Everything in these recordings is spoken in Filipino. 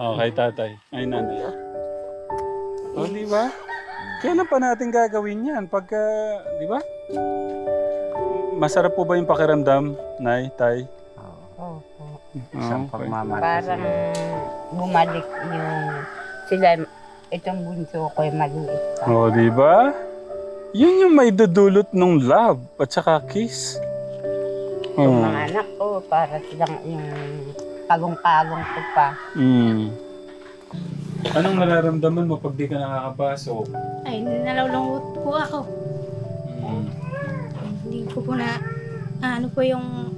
Oh, kay tatay. Ay, nanay. O, di ba? Kailan pa natin gagawin yan? Pagka, di ba? Masarap po ba yung pakiramdam, nay, tay? Oo. Isang okay. pagmamahal. Parang bumalik yung sila, itong bunso ko ay maliit pa. O, di ba? Yun yung may dudulot ng love at saka kiss. Yung Oh. mga anak ko, para silang yung kagong-kagong ko pa. Mm. Anong nararamdaman mo pag di ka nakakapasok? Ay, nalulungkot po ako. Mm. Hindi ko po na, ah, ano po yung,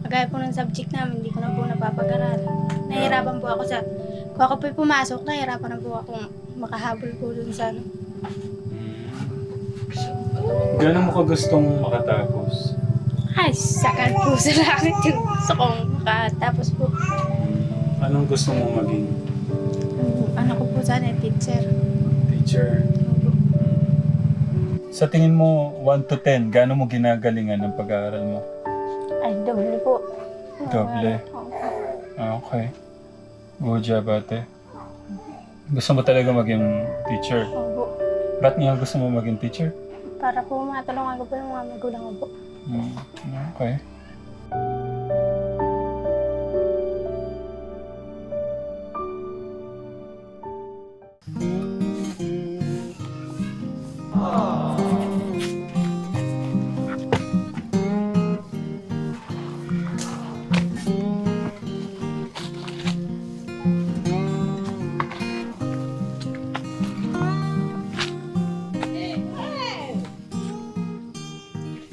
kagaya po ng subject namin, hindi ko na po napapag-aralan. Nahihirapan po ako sa, kung ako po pumasok, nahihirapan na po akong makahabol po dun sa ano. Gano'n mo ka gustong makatapos? Ay, sakal po sa langit yung gusto kong makatapos po. Anong gusto mo maging Yung Ano ko po sana, teacher. teacher? Sa tingin mo, 1 to 10, gaano mo ginagalingan ng pag-aaral mo? Ay, doble po. Doble. Ah, okay. Good job, ate. Gusto mo talaga maging teacher? Opo. Ba't nga gusto mo maging teacher? Para po matulungan ko po yung mga magulang ko po. Hmm, okay.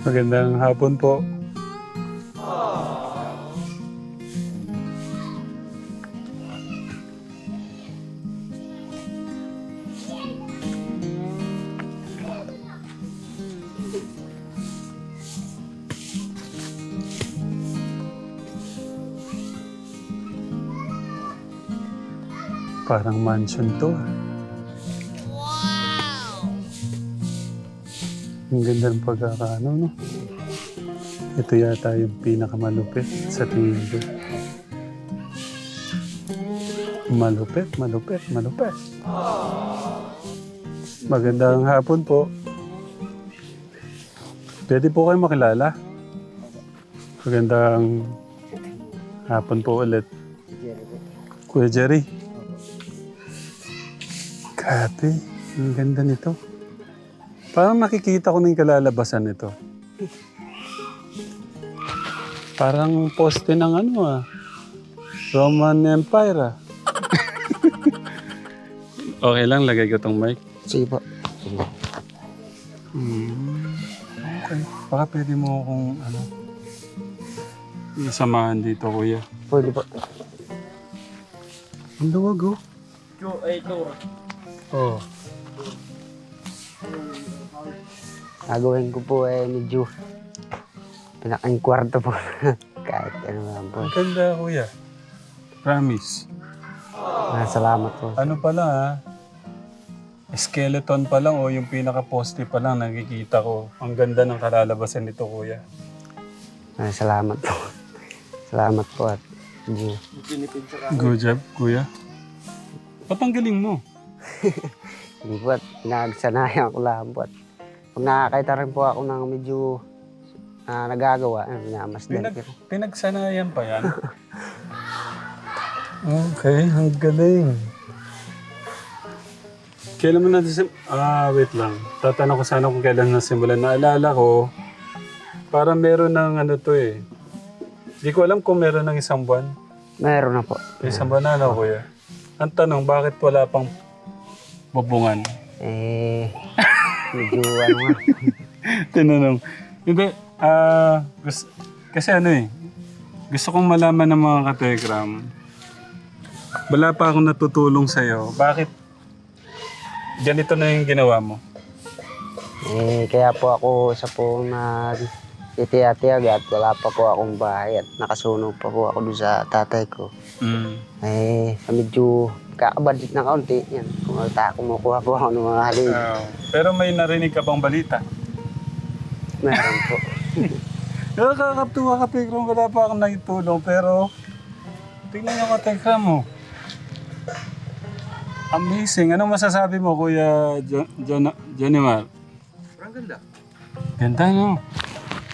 Magandang hapon po. Parang mansion to. ah. Ang ganda ng pagkakaano, no? Ito yata yung pinakamalupit sa tingin ko. Malupit, malupit, malupit. Magandang hapon po. Pwede po kayo makilala? Magandang hapon po ulit. Kuya Jerry. Grabe, ang ganda nito. Parang nakikita ko na yung kalalabasan nito. Parang poste ng ano ah. Roman Empire ah. okay lang, lagay ko tong mic. Sige po. Hmm. Okay. Baka pwede mo akong ano, samahan dito, kuya. Pwede po. Ang luwag oh. Oh. Gagawin ko po eh medyo pinakang kwarto po. Kahit ano lang po. Ang ganda, kuya. Promise. Ah, salamat po. Ano pala ha? Skeleton pa lang o yung pinaka-poste pa lang nakikita ko. Ang ganda ng kalalabasan nito, kuya. Ah, salamat po. Salamat po at medyo Good job, kuya. Ba't ang galing mo? hindi po at pinagsanayan ko lang po at pag nakakita rin po ako ng medyo ah, nagagawa, ah, minamasdan Pinag, ko. pinagsanayan pa yan? okay, ang galing. Kailan mo natin sim- Ah, wait lang. Tatanong ko sana kung kailan nasimulan. Naalala ko, para meron ng ano to eh. Di ko alam kung meron ng isang buwan. Meron na po. Isang buwan na ano, kuya. Ang tanong, bakit wala pang bubungan? Eh, medyo ano nga. Tinanong. Hindi, ah, kasi ano eh, gusto kong malaman ng mga katekram, wala pa akong natutulong sa'yo. Bakit ganito na yung ginawa mo? Eh, kaya po ako sa po nag titiyatiyag at wala pa po akong bahay at nakasunog pa po ako doon sa tatay ko. Mm. Eh, sa medyo kakabadit ng kaunti, yan. Kung alta, kumukuha po ako ng mga halin. Ah, pero may narinig ka bang balita? Meron po. Nakakatuwa ka, Tekram. Wala pa akong naitulong. Pero, tingnan yung katekram mo. Amazing. Anong masasabi mo, Kuya Jo- Jon- Jonimar? Parang ganda. Ganda, no?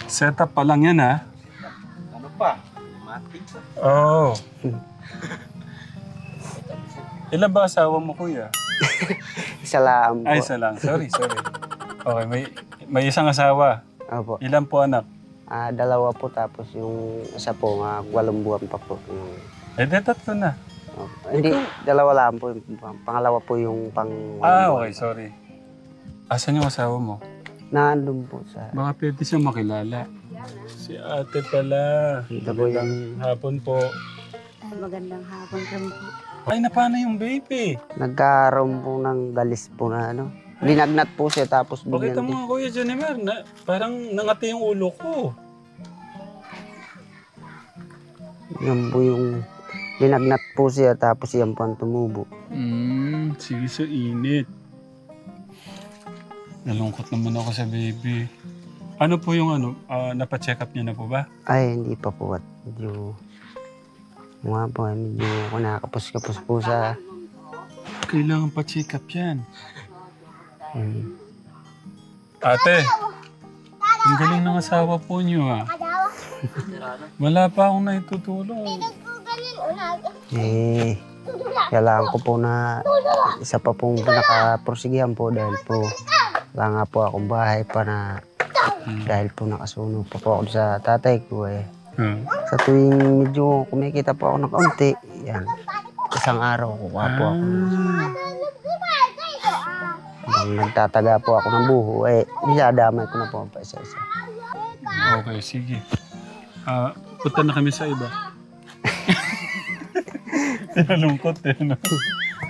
Setup pa lang yan, ha? Ano pa? Matik. Oo. Oh. Ilan ba asawa mo, Kuya? Isa lang po. Ay, isa lang. Sorry, sorry. Okay, may, may isang asawa. Opo. Ilan po anak? Ah, dalawa po tapos yung isa po nga walong buwan pa po. Yung, Eh, di tatlo na. opo. Hindi, dalawa lang po. Yung pang- Pangalawa po yung pang Ah, okay, buwan. sorry. Asan yung asawa mo? Nandun po sa... Baka pwede siyang makilala. Si ate pala. Ito po yung Hapon po. Magandang hapon rin po. Ay, napana yung baby. nagkaroon po ng galis po na ano. Linagnat po siya tapos Pakita bigyan mo nga, Kuya Jennifer, na, parang nangati yung ulo ko. Yan po yung linagnat po siya tapos yan po ang tumubo. Hmm, sige sa init. Nalungkot naman ako sa baby. Ano po yung ano, ah, napacheck up niya na po ba? Ay, hindi pa po at medyo... Mga po, ay medyo kunakapos-kapos po sa... Kailangan pa-check up yan. Um, Ate, ang galing ng asawa po niyo ah. Wala pa akong naitutulong. eh, kailangan ko po na isa pa pong nakaprosigihan po dahil po wala nga po akong bahay pa na dahil po nakasunog pa po ako sa tatay ko eh. Ah. Sa tuwing medyo kumikita po ako ng kaunti, yan. Isang araw kukuha po ako. Habang nagtataga po ako ng buho, eh, niyadamay ko na po pa isa-isa. Okay, sige. Ah, punta na kami sa iba. Nalungkot eh, no?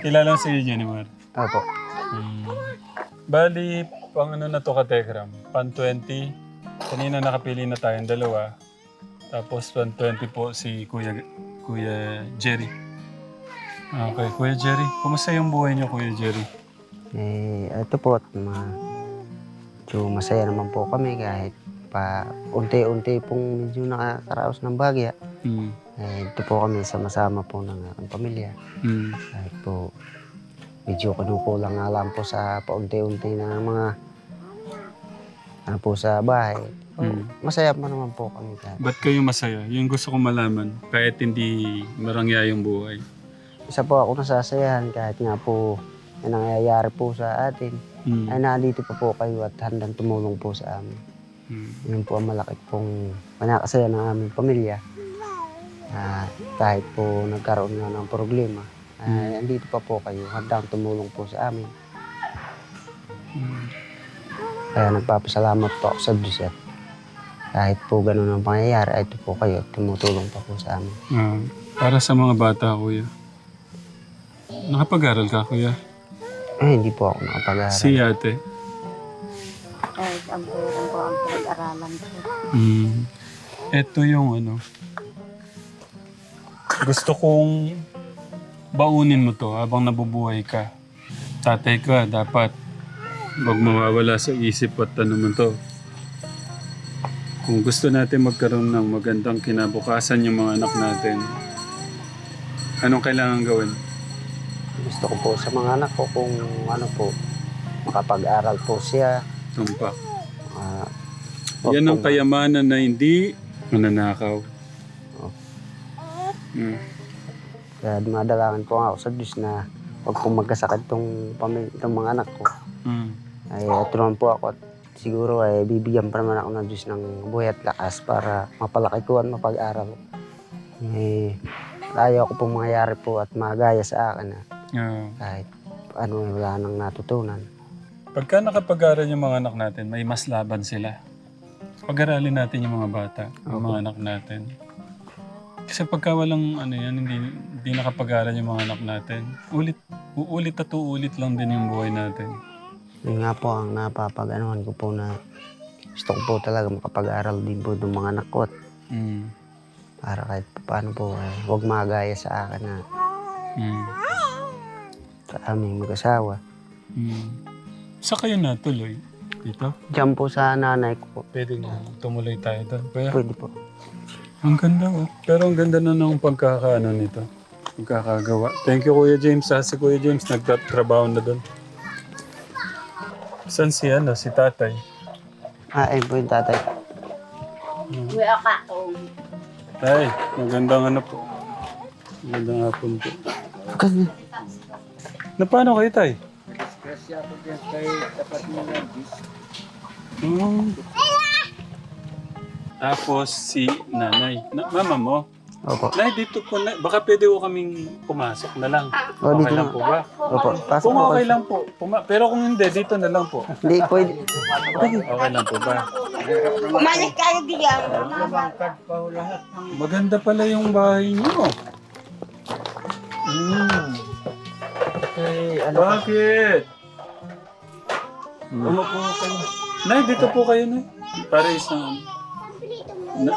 Kilala mo si Jennifer. Opo. Hmm. Bali, pang ano na to ka Tekram? Pan 20. Kanina nakapili na tayong dalawa. Tapos pan 20 po si Kuya, Kuya Jerry. Okay, Kuya Jerry. Kumusta yung buhay niyo, Kuya Jerry? Eh, ito po, ma medyo masaya naman po kami kahit pa unti-unti pong medyo nakakaraos ng bagya. Hmm. Eh, ito po kami sama-sama po ng aking pamilya. Hmm. Kahit po medyo kinukulang nga lang po sa paunti-unti na mga ano po sa bahay. Mm. Masaya pa naman po kami kahit. Ba't kayo masaya? Yung gusto ko malaman. Kahit hindi marangya yung buhay. Isa po ako nasasayahan kahit nga po may nangyayari po sa atin. Hmm. Ay nandito pa po kayo at handang tumulong po sa amin. Hmm. Yun po ang malaki pong panakasaya ng aming pamilya. Ah, kahit po nagkaroon nga ng problema, ay andito pa po kayo, handang tumulong po sa amin. Hmm. Kaya nagpapasalamat po ako sa Diyos at kahit po ganun ang pangyayari, ay ito po kayo, tumutulong pa po sa amin. Ah, para sa mga bata, kuya. Nakapag-aral ka, kuya? Eh, hindi po ako nakapag-aaral. Si ate. Kahit ang pera ko ang pinag-aralan ko. Mm. Ito yung ano. Gusto kong baunin mo to habang nabubuhay ka. Tatay ka, dapat wag mawawala sa isip at ano mo to. Kung gusto natin magkaroon ng magandang kinabukasan yung mga anak natin, anong kailangan gawin? Gusto ko po sa mga anak ko kung ano po, makapag-aral po siya. Tumpak. wag Yan ang po- kayamanan na hindi mananakaw. Oh. Mm. Kaya dumadalangin po ako sa Diyos na huwag pong magkasakit tong, tong mga anak ko. Mm. Ay, naman po ako at siguro ay bibigyan pa naman ako ng Diyos ng buhay at lakas para mapalaki ko at mapag-aral. Eh, ayaw ko pong mangyayari po at magaya sa akin na Ah. kahit ano, eh, wala nang natutunan. Pagka nakapag-aral yung mga anak natin, may mas laban sila. Pag-aralin natin yung mga bata, yung mga anak natin. Kasi pagka walang ano yan, hindi, hindi nakapag-aral yung mga anak natin, ulit, uulit at uulit lang din yung buhay natin. Yun nga po ang napapag-anuhan ko po na gusto ko po talaga makapag-aral din po ng mga anak ko at Mm. para kahit paano po eh, huwag magaya sa akin na Mm. sa aming mag-asawa. Mm. Sa kayo natuloy? Dito? Diyan po sa nanay ko po. Pwede nga tumuloy tayo doon. Kaya, Pwede po. ang ganda oh. Pero ang ganda na ng pagkakaano nito. Magkakagawa. Thank you, Kuya James. Ah, si Kuya James nagtatrabaho na doon. Saan si ano, si tatay? Ah, ayun po yung tatay. Kuya Kakong. Tay, magandang ano po. Magandang hapon po. Na paano kayo, tay? Kasi ako dyan kay tapat mo lang. Hmm. Tapos si nanay. Na, mama mo. Opo. Nay, dito po na. Baka pwede ko kaming pumasok na lang. O, Okay dito lang na. po ba? Opo, pasok Kung po okay lang po. Puma- pero kung hindi, dito na lang po. Hindi, pwede. Okay lang po ba? Umalik kayo diyan. Maganda pala yung bahay niyo. Hmm. Kay ano, Bakit? umupo kayo. Nay, dito po kayo, Nay. Para isang... Na,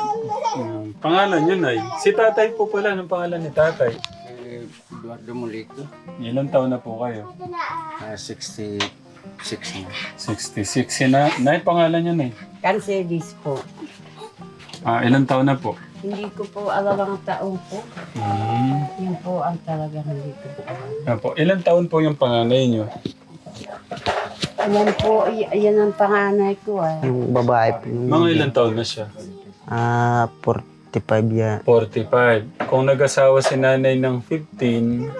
um, pangalan niyo, Nay. Si tatay po pala. Anong pangalan ni tatay? Kay Eduardo Molito. Ilang taon na po kayo? Ah, 66 na. 66. Si na, Nay, pangalan niyo, Nay. Cancelis po. Ah, ilang taon na po? Hindi ko po alam ang taong po. Hmm. Yun po ang talagang hindi ko po alam. Apo, ilang taon po yung panganay niyo? Ayan po, y- ayan ang panganay ko ah. Yung babae po. Mga ilang taon na siya? Ah, 45 yan. 45. Kung nag-asawa si nanay ng 15,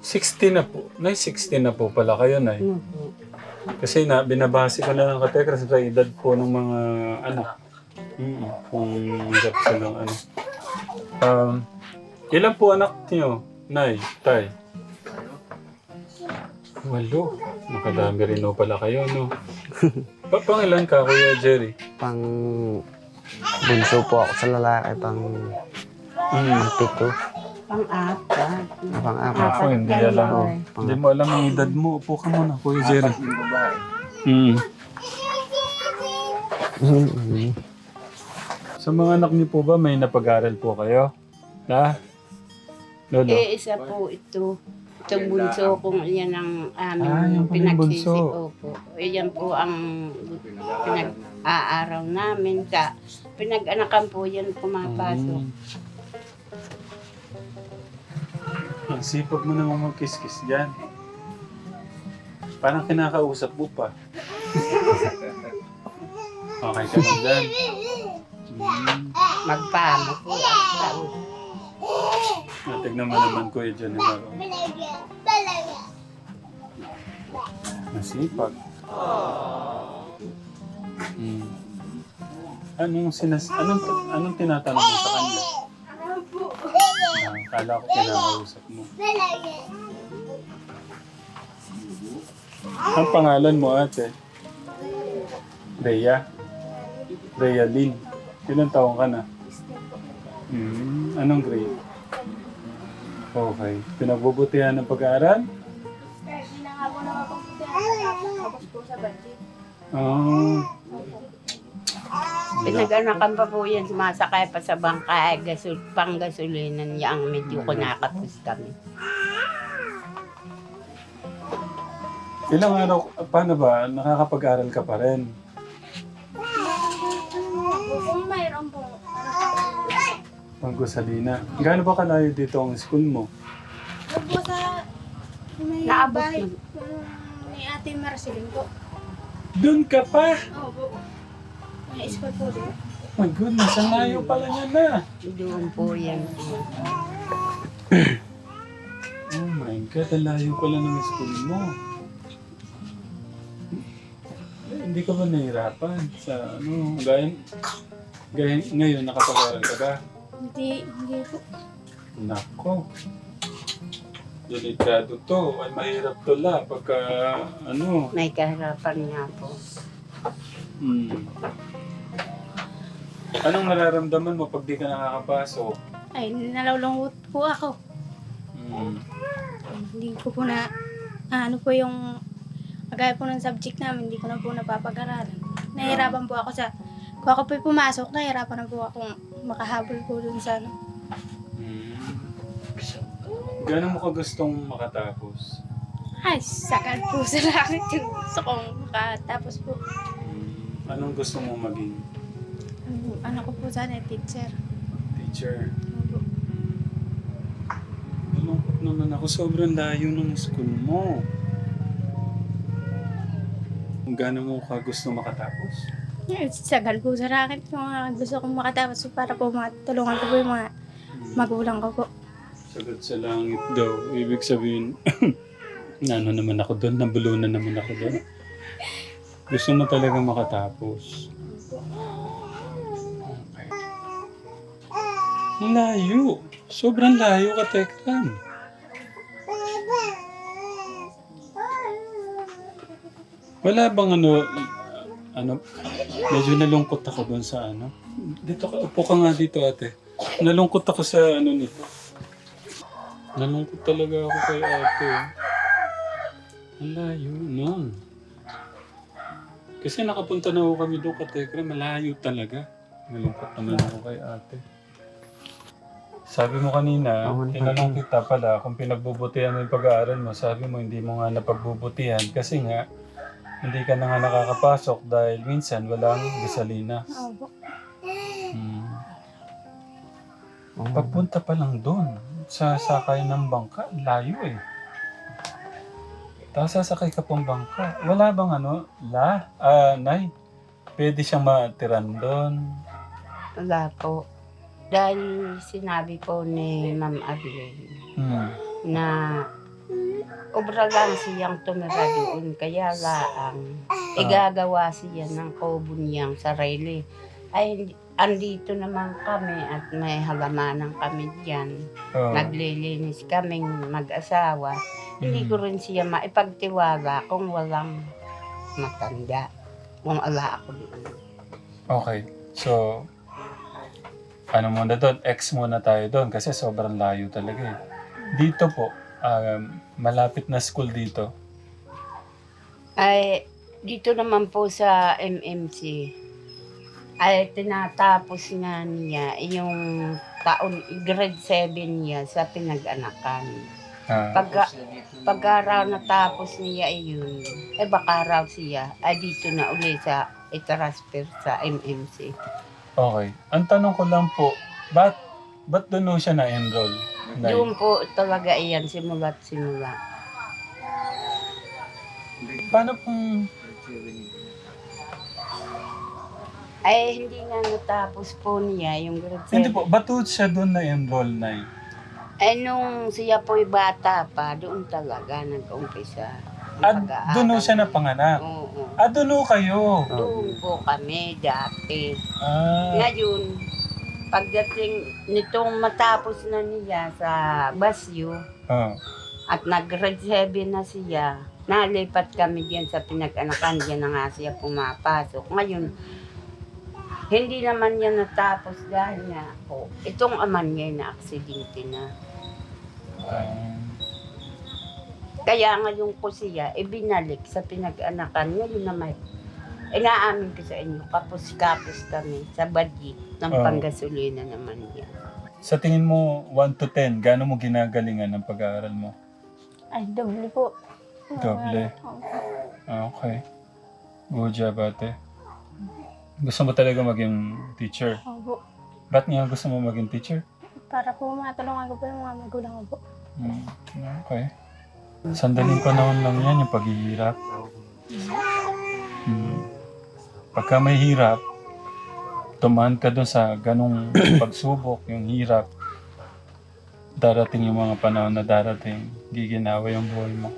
60 na po. Nay, 60 na po pala kayo, Nay. Ano po? Kasi na, binabase ko na ng katekras sa edad po ng mga anak. Mm, kung hirap silang ano. Um, ilan po anak niyo, Nay, Tay? Walo. Makadami rin o pala kayo, no? pa pang ilan ka, Kuya Jerry? Pang bunso po ako sa lalaki. Pang Mm. pito. Pang-apat. Ah, Pang apat. Ako, hindi alam. Oh, Hindi mo alam ang edad mo. Upo ka muna, Kuya Jerry. Yung babae. Mm. Mm. Sa mga anak niyo po ba, may napag-aral po kayo? Ha? Lolo? Eh, isa po ito. Itong bunso kong iyan ang aming Ah, yan pala yung bunso. pinagsisi. Opo. Iyan po ang pinag-aaraw namin. Sa pinag-anakan po yan pumapasok. Mm. Ang sipag mo naman magkiskis dyan. Parang kinakausap mo pa. okay ka lang dyan. Mm. Magpamo po. Ang Natignan mo naman dyan ni Maro. Nasipag. Mm. Anong sinas... Anong, anong tinatanong mo sa kanya? Ah, kala ko kinakausap mo. Ang pangalan mo ate? Rhea? Rhea Lynn. Ilang taong ka na? Hmm, anong grade? Okay. Pinagbubutihan ng pag-aaral? Hindi na nga po nakapagpapos po sa budget. Oh. Pinag-anakan pa po yan. Sumasakay pa sa bangka. Gasul, pang gasolina niya ang medyo kunakatos kami. Ilang araw, paano ba? Nakakapag-aral ka pa rin? Panggusalina. Gaano ba kalayo dito ang school mo? doon po sa may Naabot bahay um, ni Ate Marceline po. Doon ka pa! Oo po. May school po doon. Oh my goodness, ang layo pala niya na. Doon po yan. Oh my God, ang layo pala ng school mo. Eh, hindi ka ba nahihirapan sa ano, gaya, gaya ngayon nakapag-aral ka ba? Hindi, hindi po. Nako. Delikado to. Ay, mahirap to la pagka ano. May kaharapan nga po. Hmm. Anong nararamdaman mo pag di ka nakakapasok? Ay, nalulungkot po ako. Hmm. Hindi ko po na, ah, ano po yung, kagaya po ng subject namin, hindi ko na po napapag-aralan. Nahihirapan po ako sa, kung ako po pumasok, nahihirapan na po akong makahabol po dun sa ano. Hmm. Gano'n mo ka gustong makatapos? Ay, sakal po sa langit yung gusto kong makatapos po. Hmm. Anong gusto mo maging Ano, ano ko po sana, teacher. teacher? Hmm. naman ako. Sobrang layo ng school mo. Kung gaano mo ka gusto makatapos? Sagal po sa racket yung mga gusto kong makatapos po para po matulungan ko po yung mga magulang ko po. Sagot sa langit daw. Ibig sabihin, ano naman ako doon, nabulunan naman ako doon. Gusto mo talaga makatapos. Okay. Layo. Sobrang layo ka, Tekram. Wala bang ano, ano, medyo nalungkot ako doon sa ano. Dito ka, upo ka nga dito ate. Nalungkot ako sa ano nito. Nalungkot talaga ako kay ate. Ang layo nun. Kasi nakapunta na ako kami doon ka Tekra, malayo talaga. Nalungkot naman ako kay ate. Sabi mo kanina, tinanong kita pala kung pinagbubutihan mo yung pag-aaral mo. Sabi mo hindi mo nga napagbubutihan kasi nga hindi ka na nga nakakapasok dahil minsan walang gasolina. Opo. Hmm. Oo. Pagpunta pa lang doon, sa sakay ng bangka, layo eh. Tapos sasakay ka pang bangka. Wala bang ano, la, ah, nay, pwede siyang matiran doon. Wala po. Dahil sinabi po ni Ma'am Adeline Hmm. na obra lang siyang tumira doon. Kaya laang igagawa siya ng kubo niyang sarili. Ay, andito naman kami at may halamanan kami diyan. Oh. Naglilinis kaming mag-asawa. Hindi Mm. ko rin siya maipagtiwala kung walang matanda. Kung ala ako doon. Okay. So, ano muna doon, X muna tayo doon kasi sobrang layo talaga eh. Dito po, um, malapit na school dito. Ay, dito naman po sa MMC, ay tinatapos nga niya yung taon, grade 7 niya sa pinag-anakan. Ah, Pagka, pagka raw natapos niya yun, ay baka raw siya, ay dito na uli sa itransfer sa MMC. okay. Ang tanong ko lang po, ba't, ba't doon siya na-enroll? Nay? Doon po talaga iyan, simula't simula. Paano kung Ay, hindi nga natapos po niya yung grade 7. Hindi po, ba't ho siya doon na-enroll na Ay, nung siya po'y bata pa, doon talaga nag-umpisa. ang Ah, pag-aaral. doon siya napanganak. Oo. Ah, doon kayo. Doon po kami dati. Ah, Ngayon, pagdating nitong matapos na niya sa Basyo, ah. at nag-grade 7 na siya, nalipat kami diyan sa pinag-anakan, diyan na nga siya pumapasok. Ngayon, hindi naman niya natapos dahil nga po, itong aman niya na aksidente na. Ah, Kaya ngayon ko siya, ibinalik sa pinag-anakan. Ngayon naman, inaamin ko sa inyo, kapos-kapos kami sa badyi ng Oo. panggasolina naman niya. sa tingin mo, 1 to 10, gaano mo ginagalingan ng pag-aaral mo? Ay, doble po. Doble. Ah, okay. Good job, ate. Gusto mo talaga maging teacher? Opo. Ba't nga gusto mo maging teacher? Para po matulungan ko po yung mga magulang ko po. Hmm, okay. Sandaling panahon lang yan, yung paghihirap. Hmm. Pagka may hirap, tumahan ka doon sa ganong pagsubok, yung hirap. Darating yung mga panahon na darating, giginawa yung buhay mo.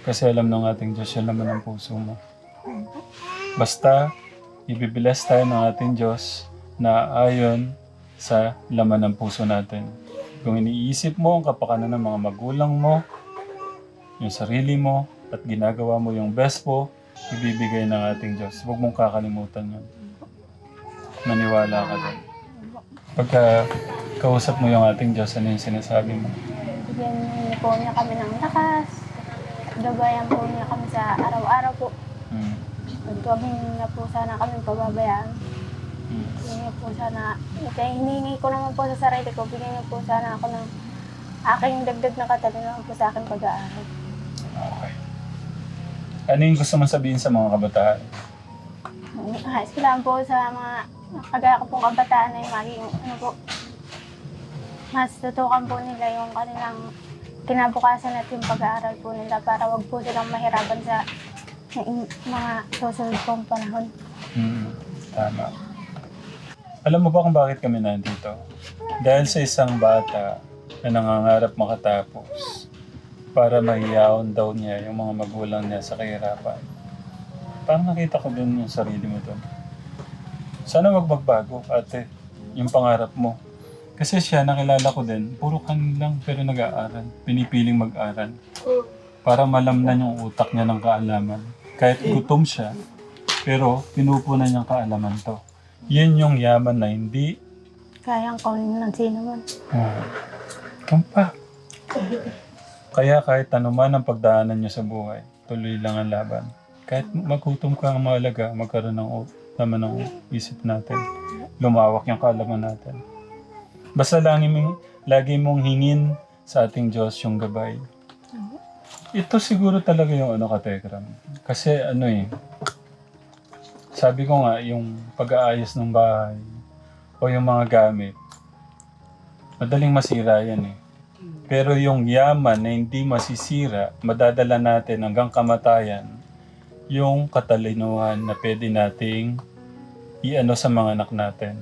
Kasi alam ng ating Diyos yung laman ng puso mo. Basta, ibibless tayo ng ating Diyos na ayon sa laman ng puso natin. Kung iniisip mo ang kapakanan ng mga magulang mo, yung sarili mo, at ginagawa mo yung best mo, ibibigay ng ating Diyos. Huwag mong kakalimutan yun. Maniwala ka doon. Pagka kausap mo yung ating Diyos, ano yung sinasabi mo? Bigyan niyo po niya kami ng lakas. Gabayan po niya kami sa araw-araw po. Hmm. Huwag na po sana kami pababayaan. Hmm. Bigyan niyo po sana, kaya hinihingi ko naman po sa sarili ko, bigyan niyo po sana ako ng aking dagdag na katalinaw po sa aking pag-aaral. Okay. Ano yung gusto mong sabihin sa mga kabataan? Ayos ko lang po sa mga kagaya ko pong kabataan ay maging ano po, mas tutukan po nila yung kanilang kinabukasan at yung pag-aaral po nila para wag po silang mahirapan sa mga susunod pong panahon. Mm, tama. Alam mo ba kung bakit kami nandito? Dahil sa isang bata na nangangarap makatapos para mahiyaon daw niya yung mga magulang niya sa kahirapan. Parang nakita ko din yung sarili mo doon. Sana wag magbago, ate, yung pangarap mo. Kasi siya, nakilala ko din, puro kanin lang pero nag-aaral. Pinipiling mag-aral. Para malamnan yung utak niya ng kaalaman. Kahit gutom siya, pero pinupunan niyang kaalaman to. Yun yung yaman na hindi Kayang kaunin ng sino man. Oh. Tumpa. Kaya kahit ano man ang pagdaanan nyo sa buhay, tuloy lang ang laban. Kahit maghutom ka ang mahalaga, magkaroon ng laman ng isip natin. Lumawak yung kaalaman natin. Basta lagi mong, lagi mong hingin sa ating Diyos yung gabay. Ito siguro talaga yung ano katekram. Kasi ano eh, sabi ko nga, yung pag-aayos ng bahay o yung mga gamit, madaling masira yan eh. Pero yung yaman na hindi masisira, madadala natin hanggang kamatayan, yung katalinuhan na pwede nating iano sa mga anak natin.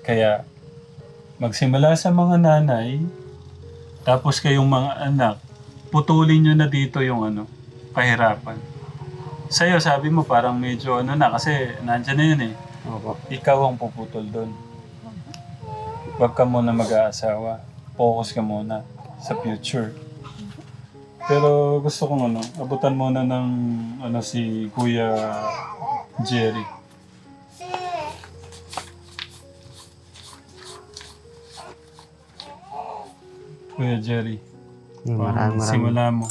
Kaya, magsimula sa mga nanay, tapos kayong mga anak, putulin nyo na dito yung ano, kahirapan. Sa'yo, sabi mo parang medyo ano na, kasi nandyan na yun eh. Opo. Ikaw ang puputol doon. Huwag ka muna mag-aasawa. Focus ka muna sa future. Pero gusto kong ano, abutan muna ng ano si Kuya Jerry. Kuya Jerry, um, maraming maraming, simula mo.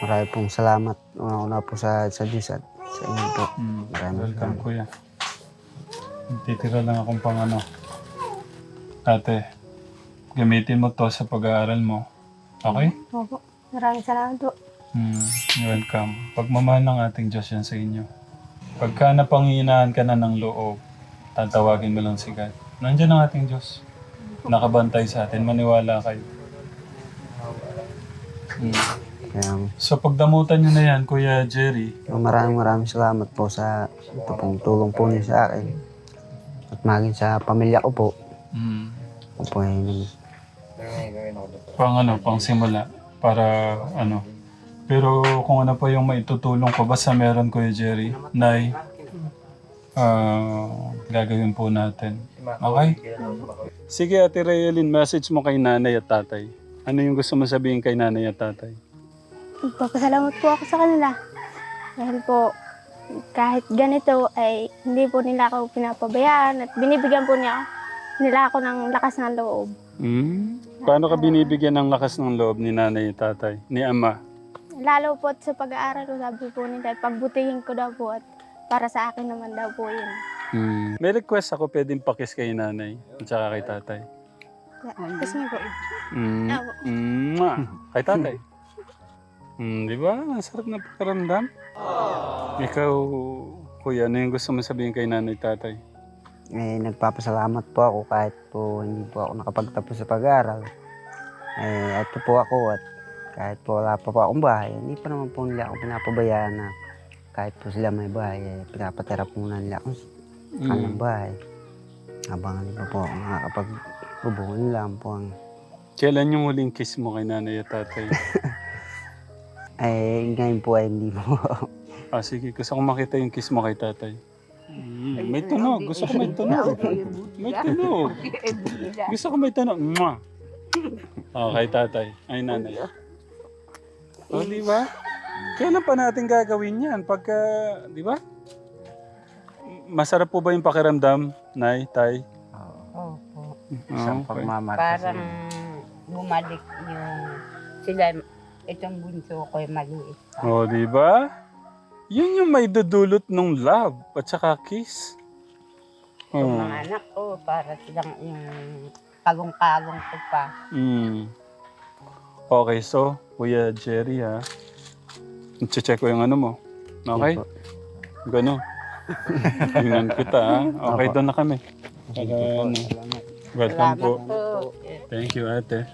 maraming pong salamat. Una-una po sa, sa Diyos at sa inyo po. Mm, Maraming welcome, Kuya. Titira lang akong pang ano. Ate, gamitin mo to sa pag-aaral mo. Okay? Opo. Maraming salamat po. Mm, welcome. Pagmamahal ng ating Diyos yan sa inyo. Pagka napanghinaan ka na ng loob, tatawagin mo lang si God. Nandiyan ang ating Diyos. Nakabantay sa atin. Maniwala kayo. Mm. Kaya So pagdamutan nyo na yan, Kuya Jerry, maraming maraming salamat po sa ito pong tulong po niyo sa akin. At maging sa pamilya ko po. mm, Ako po ay nag- pang ano, pang simula para ano. Pero kung ano pa yung maitutulong ko, basta meron Kuya Jerry, Nay, ah, gagawin po natin. Okay? Sige Ate Rayelin, message mo kay nanay at tatay. Ano yung gusto mo sabihin kay nanay at tatay? Magpapasalamat po ako sa kanila. Dahil po, kahit ganito ay hindi po nila ako pinapabayaan at binibigyan po niya nila ako ng lakas ng loob. Hmm? Paano ka binibigyan ng lakas ng loob ni nanay at tatay? Ni ama? Lalo po at sa pag-aaral ko, sabi po nila, pagbutihin ko daw po at para sa akin naman daw po yun. Hmm. May request ako pwedeng pakis kay nanay at saka kay tatay. Kasi nga po, Mm. Apo. Mwah. Kay tatay. Mm, di ba? Ang sarap na pakiramdam. Ikaw, kuya, ano yung gusto mo sabihin kay nanay tatay? Eh, nagpapasalamat po ako kahit po hindi po ako nakapagtapos sa pag-aaral. Eh, ito po ako at kahit po wala pa po akong bahay, hindi pa naman po nila ako pinapabayaan na kahit po sila may bahay, eh, pinapatira po muna nila ako sa kanilang bahay. Habang hindi pa po ako nakakapag-bubungin lang po ang Kailan yung huling kiss mo kay nanay at tatay? Eh, ngayon po ay hindi po. ah, sige. Gusto ko makita yung kiss mo kay tatay. Mm, may tunog. Gusto ko may tunog. May tunog. Gusto ko may tunog. Mwah. Oh, kay tatay. Ay, nanay. Oh, di ba? Kailan pa natin gagawin yan? Pagka, di ba? Masarap po ba yung pakiramdam, Nay, Tay? Opo. Isang okay. Parang bumalik yung sila, itong bunso ko ay maliit. pa. Oh, di ba? Yun yung may dudulot ng love at saka kiss. Yung Oh. mga anak ko, para silang yung kagong-kagong ko pa. Mm. Okay, so, Kuya Jerry ha. Check ko yung ano mo. Okay? Opo. Gano. Tingnan kita ha. Okay, Opo. doon na kami. Para, ano, welcome Salamat po. po. Thank you, ate.